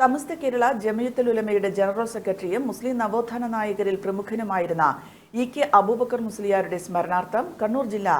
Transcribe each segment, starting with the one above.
Samastha Kerala ജമയത്തുൽ ഉലമയുടെ general സെക്രട്ടറിയും മുസ്ലിം നവോത്ഥാന നായകരിൽ പ്രമുഖനുമായിരുന്ന ഇ കെ അബൂബക്കർ മുസ്ലിയാരുടെ സ്മരണാർത്ഥം കണ്ണൂർ ജില്ലാ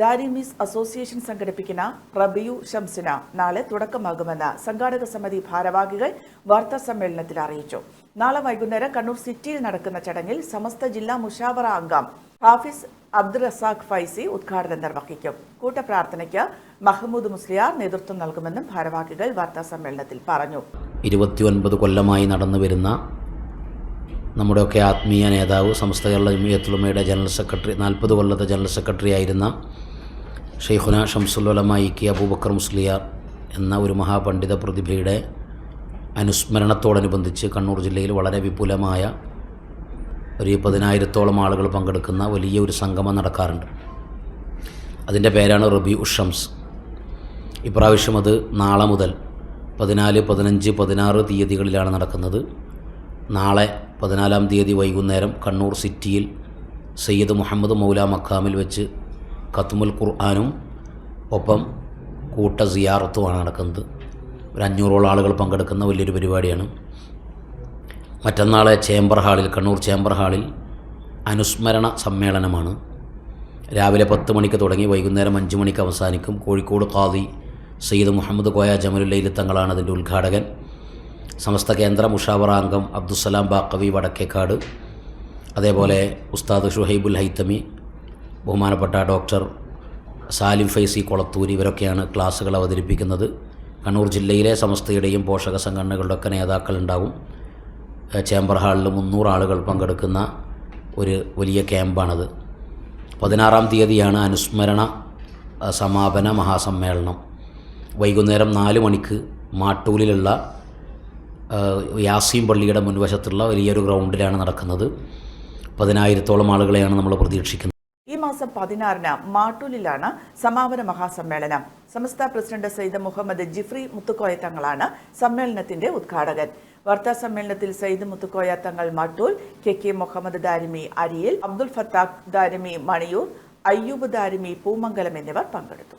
ദാരിമീസ് അസോസിയേഷൻ സംഘടിപ്പിക്കുന്ന റബിയു ഷംസിന് നാളെ തുടക്കമാകുമെന്ന് സംഘാടക സമിതി ഭാരവാഹികൾ വാർത്താ സമ്മേളനത്തിൽ അറിയിച്ചു. നാളെ വൈകുന്നേരം കണ്ണൂർ സിറ്റിയിൽ നടക്കുന്ന ചടങ്ങിൽ സമസ്ത ജില്ലാ മുഷാവറ അംഗം ഹാഫിസ് അബ്ദുൾ റസാഖ് ഫൈസി ഉദ്ഘാടനം നിർവഹിക്കും. കൂട്ടപ്രാർത്ഥനയ്ക്ക് മഹമ്മൂദ് മുസ്ലിയാർ നേതൃത്വം നൽകുമെന്നും ഭാരവാഹികൾ വാർത്താ സമ്മേളനത്തിൽ പറഞ്ഞു. ഇരുപത്തിയൊൻപത് കൊല്ലമായി നടന്നു വരുന്ന നമ്മുടെയൊക്കെ ആത്മീയ നേതാവ് സമസ്ത കേരള ജമിയത്തുലമയുടെ ജനറൽ സെക്രട്ടറി നാൽപ്പത് കൊല്ലത്തെ ജനറൽ സെക്രട്ടറി ആയിരുന്ന ഷെയ്ഖുന ഷംസുല്ലമ ഇ കെ അബൂബക്കർ മുസ്ലിയാർ എന്ന ഒരു മഹാപണ്ഡിത പ്രതിഭയുടെ അനുസ്മരണത്തോടനുബന്ധിച്ച് കണ്ണൂർ ജില്ലയിൽ വളരെ വിപുലമായ ഒരു പതിനായിരത്തോളം ആളുകൾ പങ്കെടുക്കുന്ന വലിയ ഒരു സംഗമം നടക്കാറുണ്ട്. അതിന്റെ പേരാണ് റബി ഉഷംസ് ഇപ്രാവശ്യം അത് നാളെ മുതൽ പതിനാല് പതിനഞ്ച് പതിനാറ് തീയതികളിലാണ് നടക്കുന്നത്. നാളെ പതിനാലാം തീയതി വൈകുന്നേരം കണ്ണൂർ സിറ്റിയിൽ സയ്യിദ് മുഹമ്മദ് മൗല മക്കാമിൽ വെച്ച് ഖത്മുൽ ഖുർആാനും ഒപ്പം കൂട്ട സിയാറത്തുമാണ് നടക്കുന്നത്. ഒരു അഞ്ഞൂറോളം ആളുകൾ പങ്കെടുക്കുന്ന വലിയൊരു പരിപാടിയാണ്. മറ്റന്നാളെ ചേംബർ ഹാളിൽ കണ്ണൂർ ചേംബർ ഹാളിൽ അനുസ്മരണ സമ്മേളനമാണ്. രാവിലെ പത്ത് മണിക്ക് തുടങ്ങി വൈകുന്നേരം അഞ്ച് മണിക്ക് അവസാനിക്കും. കോഴിക്കോട് ഖാദി സയ്യിദ് മുഹമ്മദ് കോയ ജമലുല്ലയിൽ തങ്ങളാണ് അതിന്റെ ഉദ്ഘാടകൻ. സമസ്ത കേന്ദ്ര മുഷാവറ അംഗം അബ്ദുസലാം ബാക്കവി വടക്കേക്കാട്. അതേപോലെ ഉസ്താദ് ഷുഹൈബുൽ ഹൈത്തമി ബഹുമാനപ്പെട്ട ഡോക്ടർ സാലിം ഫൈസി കൊളത്തൂരി ഇവരൊക്കെയാണ് ക്ലാസ്സുകൾ അവതരിപ്പിക്കുന്നത്. കണ്ണൂർ ജില്ലയിലെ സമസ്തയുടെയും പോഷക സംഘടനകളുടെയൊക്കെ നേതാക്കളുണ്ടാവും ചേംബർ ഹാളിൽ മുന്നൂറ് ആളുകൾ പങ്കെടുക്കുന്ന ഒരു വലിയ ക്യാമ്പാണത്. പതിനാറാം തീയതിയാണ് അനുസ്മരണ സമാപന മഹാസമ്മേളനം. വൈകുന്നേരം നാല് മണിക്ക് മാട്ടൂലിലുള്ള യാസീം പള്ളിയുടെ മുൻവശത്തുള്ള വലിയൊരു ഗ്രൗണ്ടിലാണ് നടക്കുന്നത്. പതിനായിരത്തോളം ആളുകളെയാണ് നമ്മൾ പ്രതീക്ഷിക്കുന്നത്. ഈ മാസം പതിനാറിന് മാട്ടൂലിലാണ് സമാപന മഹാസമ്മേളനം. സമസ്ത പ്രസിഡന്റ് സയ്യിദ് മുഹമ്മദ് ജിഫ്രി മുത്തുക്കോയ തങ്ങളാണ് സമ്മേളനത്തിന്റെ ഉദ്ഘാടകൻ. വാർത്താ സമ്മേളനത്തിൽ സയ്യിദ് മുത്തുക്കോയ തങ്ങൾ മാട്ടൂൽ കെ കെ മുഹമ്മദ് ദാരിമി അരിയൽ അബ്ദുൽ ഫത്താഖ് ദാരിമി മണിയൂർ അയ്യൂബ് ദാരിമി പൂമംഗലം എന്നിവർ പങ്കെടുത്തു.